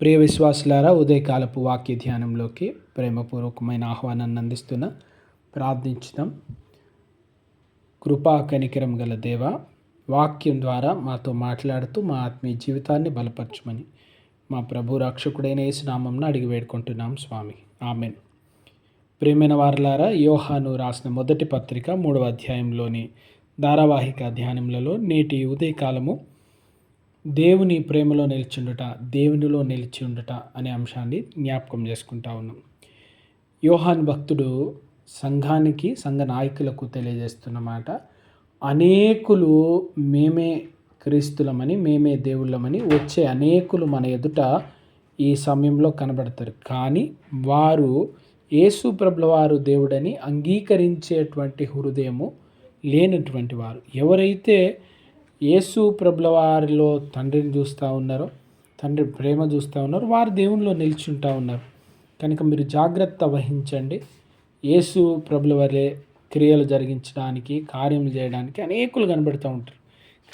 ప్రియ విశ్వాసులారా ఉదయకాలపు వాక్య ధ్యానంలోకి ప్రేమపూర్వకమైన ఆహ్వానాన్ని అందిస్తున్న ప్రార్థించుదాం. కృపా కనికరం గల దేవ వాక్యం ద్వారా మాతో మాట్లాడుతూ మా ఆత్మీయ జీవితాన్ని బలపరచమని మా ప్రభు రక్షకుడైన యేసునామంను అడిగి వేడుకుంటున్నాం స్వామి. ఆమెన్. ప్రేమైన వారలారా యోహాను రాసిన మొదటి పత్రిక మూడవ అధ్యాయంలోని ధారావాహిక ధ్యానములలో నేటి ఉదయకాలము దేవుని ప్రేమలో నిలిచిండుట దేవునిలో నిలిచి ఉండుట అనే అంశాన్ని జ్ఞాపకం చేసుకుంటా ఉన్నాం. యోహాన్ భక్తుడు సంఘానికి సంఘ నాయకులకు తెలియజేస్తున్నమాట అనేకులు మేమే క్రీస్తులమని మేమే దేవుళ్ళమని వచ్చే అనేకులు మన ఎదుట ఈ సమయంలో కనబడతారు. కానీ వారు యేసు ప్రభుల వారు దేవుడని అంగీకరించేటువంటి హృదయము లేనటువంటి వారు. ఎవరైతే యేసు ప్రభుల వారిలో తండ్రిని చూస్తూ ఉన్నారో. తండ్రి ప్రేమ చూస్తూ ఉన్నారు. వారు దేవునిలో నిల్చుంటూ ఉన్నారు. కనుక మీరు జాగ్రత్త వహించండి. యేసు ప్రభుల వారే క్రియలు జరిగించడానికి కార్యములు చేయడానికి అనేకులు కనబడుతూ ఉంటారు.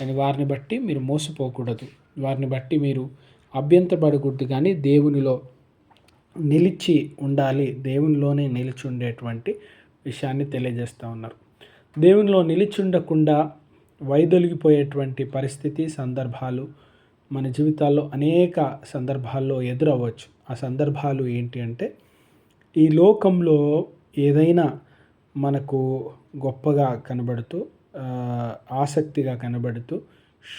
కానీ వారిని బట్టి మీరు మోసపోకూడదు. వారిని బట్టి మీరు అభ్యంతరపడకూడదు. కానీ దేవునిలో నిలిచి ఉండాలి. దేవునిలోనే నిలిచి ఉండేటువంటి విషయాన్ని తెలియజేస్తూ ఉన్నారు. దేవునిలో నిలిచి ఉండకుండా వైదొలిగిపోయేటువంటి పరిస్థితి సందర్భాలు మన జీవితాల్లో అనేక సందర్భాల్లో ఎదురవ్వచ్చు. ఆ సందర్భాలు ఏంటి అంటే ఈ లోకంలో ఏదైనా మనకు గొప్పగా కనబడుతూ ఆసక్తిగా కనబడుతూ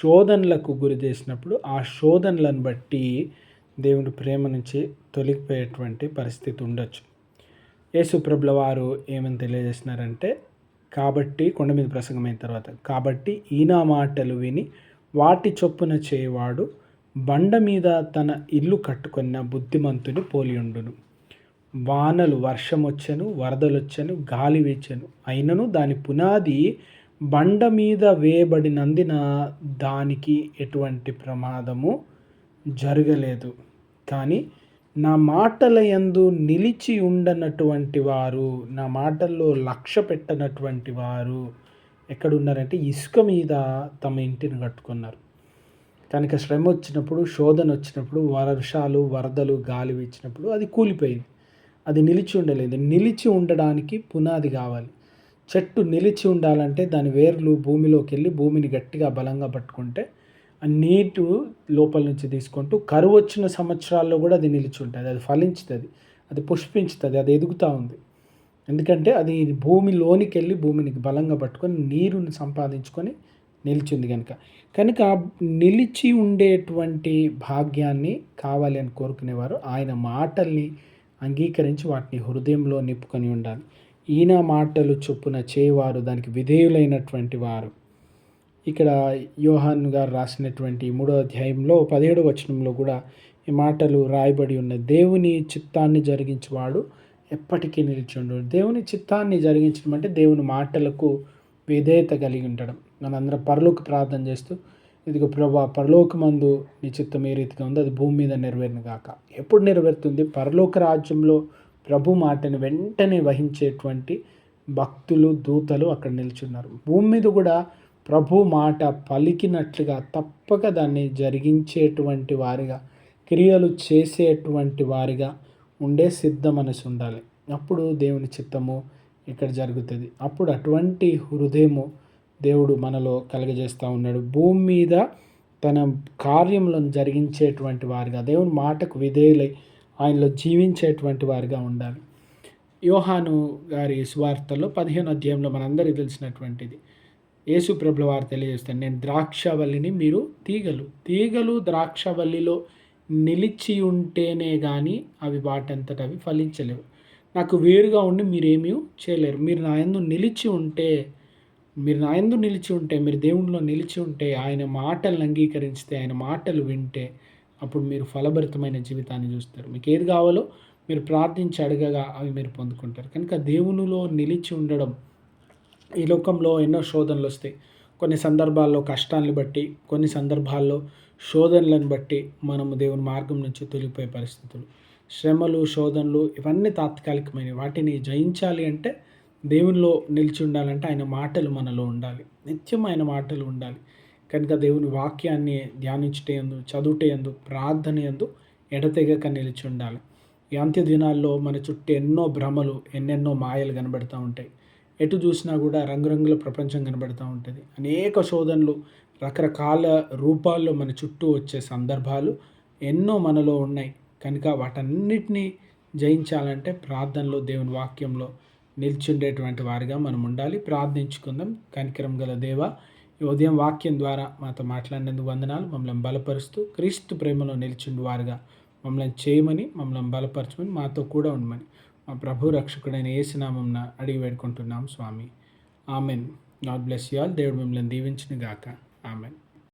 శోధనలకు గురి చేసినప్పుడు ఆ శోధనలను బట్టి దేవుని ప్రేమ నుంచి తొలగిపోయేటువంటి పరిస్థితి ఉండొచ్చు. యేసుప్రభుల వారు ఏమని తెలియజేసినారంటే కాబట్టి కొండ మీద ప్రసంగమైన తర్వాత కాబట్టి ఈనా మాటలు విని వాటి చొప్పున చేయవాడు బండ మీద తన ఇల్లు కట్టుకున్న బుద్ధిమంతుని పోలియుండును వానలు వర్షం వచ్చను వరదలొచ్చను గాలి వేచను. అయినను దాని పునాది బండ మీద వేయబడినందున దానికి ఎటువంటి ప్రమాదము జరగలేదు. కానీ నా మాటల యందు నిలిచి ఉండనటువంటి వారు నా మాటల్లో లక్ష్య పెట్టనటువంటి వారు ఎక్కడున్నారంటే ఇసుక మీద తమ ఇంటిని కట్టుకున్నారు. కనుక శ్రమ వచ్చినప్పుడు శోధన వచ్చినప్పుడు వర్షాలు వరదలు గాలి వచ్చినప్పుడు అది కూలిపోయింది. అది నిలిచి ఉండలేదు. నిలిచి ఉండడానికి పునాది కావాలి. చెట్టు నిలిచి ఉండాలంటే దాని వేర్లు భూమిలోకి వెళ్ళి భూమిని గట్టిగా బలంగా పట్టుకుంటే నీటు లోపల నుంచి తీసుకుంటూ కరువు వచ్చిన సంవత్సరాల్లో కూడా అది నిలిచి ఉంటుంది అది ఫలించుతుంది. అది పుష్పించుతుంది. అది ఎదుగుతూ ఉంది. ఎందుకంటే అది భూమిలోనికి వెళ్ళి భూమిని బలంగా పట్టుకొని నీరుని సంపాదించుకొని నిలిచింది కనుక కనుక నిలిచి ఉండేటువంటి భాగ్యాన్ని కావాలి అని కోరుకునేవారు. ఆయన మాటల్ని అంగీకరించి వాటిని హృదయంలో నిప్పుకొని ఉండాలి. ఈయన మాటలు చొప్పున చేయవారు దానికి విధేయులైనటువంటి వారు. ఇక్కడ యోహాన్ గారు రాసినటువంటి మూడో అధ్యాయంలో పదిహేడు వచనంలో కూడా ఈ మాటలు రాయబడి ఉన్న దేవుని చిత్తాన్ని జరిగించేవాడు ఎప్పటికీ నిలిచిండు దేవుని చిత్తాన్ని జరిగించడం అంటే దేవుని మాటలకు విధేయత కలిగి ఉండడం. మనందరం పరలోకి ప్రార్థన చేస్తూ ఇదిగో ప్రభా పరలోకమందు నీ చిత్తం ఏ రీతిగా ఉందో అది భూమి మీద నెరవేరును గాక. ఎప్పుడు నెరవేరుతుంది? పరలోక రాజ్యంలో ప్రభు మాటను వెంటనే వహించేటువంటి భక్తులు దూతలు అక్కడ నిల్చున్నారు భూమి మీద కూడా ప్రభు మాట పలికినట్లుగా తప్పక దాన్ని జరిగించేటువంటి వారిగా క్రియలు చేసేటువంటి వారిగా ఉండే సిద్ధ మనసు ఉండాలి. అప్పుడు దేవుని చిత్తము ఇక్కడ జరుగుతుంది. అప్పుడు అటువంటి హృదయము దేవుడు మనలో కలగజేస్తూ ఉన్నాడు. భూమి మీద తన కార్యములను జరిగించేటువంటి వారిగా దేవుని మాటకు విధేయులై ఆయనలో జీవించేటువంటి వారిగా ఉండాలి. యోహాను గారి సువార్తలో పదిహేను అధ్యాయంలో మనందరికీ తెలిసినటువంటిది. యేసు ప్రభుల వారు తెలియజేస్తాను నేను ద్రాక్షవల్లిని మీరు తీగలు తీగలు ద్రాక్షవల్లిలో నిలిచి ఉంటేనే కానీ అవి వాటంతట అవి ఫలించలేవు. నాకు వేరుగా ఉండి మీరేమీ చేయలేరు. మీరు నా ఎందు నిలిచి ఉంటే మీరు నా ఎందు నిలిచి ఉంటే మీరు దేవునిలో నిలిచి ఉంటే ఆయన మాటలను అంగీకరిస్తే ఆయన మాటలు వింటే అప్పుడు మీరు ఫలభరితమైన జీవితాన్ని చూస్తారు. మీకు ఏది కావాలో మీరు ప్రార్థించి అడగగా అవి మీరు పొందుకుంటారు. కనుక దేవునిలో నిలిచి ఉండడం ఈ లోకంలో ఎన్నో శోధనలు వస్తాయి. కొన్ని సందర్భాల్లో కష్టాలను బట్టి కొన్ని సందర్భాల్లో శోధనలను బట్టి మనము దేవుని మార్గం నుంచి తొలిగిపోయే పరిస్థితులు. శ్రమలు శోధనలు ఇవన్నీ తాత్కాలికమైనవి. వాటిని జయించాలి అంటే దేవునిలో నిలిచి ఉండాలంటే ఆయన మాటలు మనలో ఉండాలి. నిత్యం ఆయన మాటలు ఉండాలి. కనుక దేవుని వాక్యాన్ని ధ్యానించటందు చదువుటందు ప్రార్థన ఎందు ఎడతెగక నిలిచి ఉండాలి. ఈ అంత్య దినాల్లో మన చుట్టూ ఎన్నో భ్రమలు ఎన్నెన్నో మాయలు కనబడుతూ ఉంటాయి. ఎటు చూసినా కూడా రంగురంగుల ప్రపంచం కనబడుతూ ఉంటుంది. అనేక శోధనలు రకరకాల రూపాల్లో మన చుట్టూ వచ్చే సందర్భాలు ఎన్నో మనలో ఉన్నాయి. కనుక వాటన్నిటినీ జయించాలంటే ప్రార్థనలో దేవుని వాక్యంలో నిల్చుండేటువంటి వారిగా మనం ఉండాలి. ప్రార్థించుకుందాం. కనికరం గల దేవ ఈ ఉదయం వాక్యం ద్వారా మాతో మాట్లాడినందుకు వందనాలు. మమ్మల్ని బలపరుస్తూ క్రీస్తు ప్రేమలో నిలిచిండు వారుగా మమ్మల్ని చేయమని మమ్మల్ని బలపరచమని మాతో కూడా ఉండమని. మా ప్రభు రక్షకుడైన ఏసునామంన అడిగి వేడుకుంటున్నాం స్వామి. Amen. God bless you all. దేవుడు మిమ్మల్ని దీవించిన గాక ఆమెన్.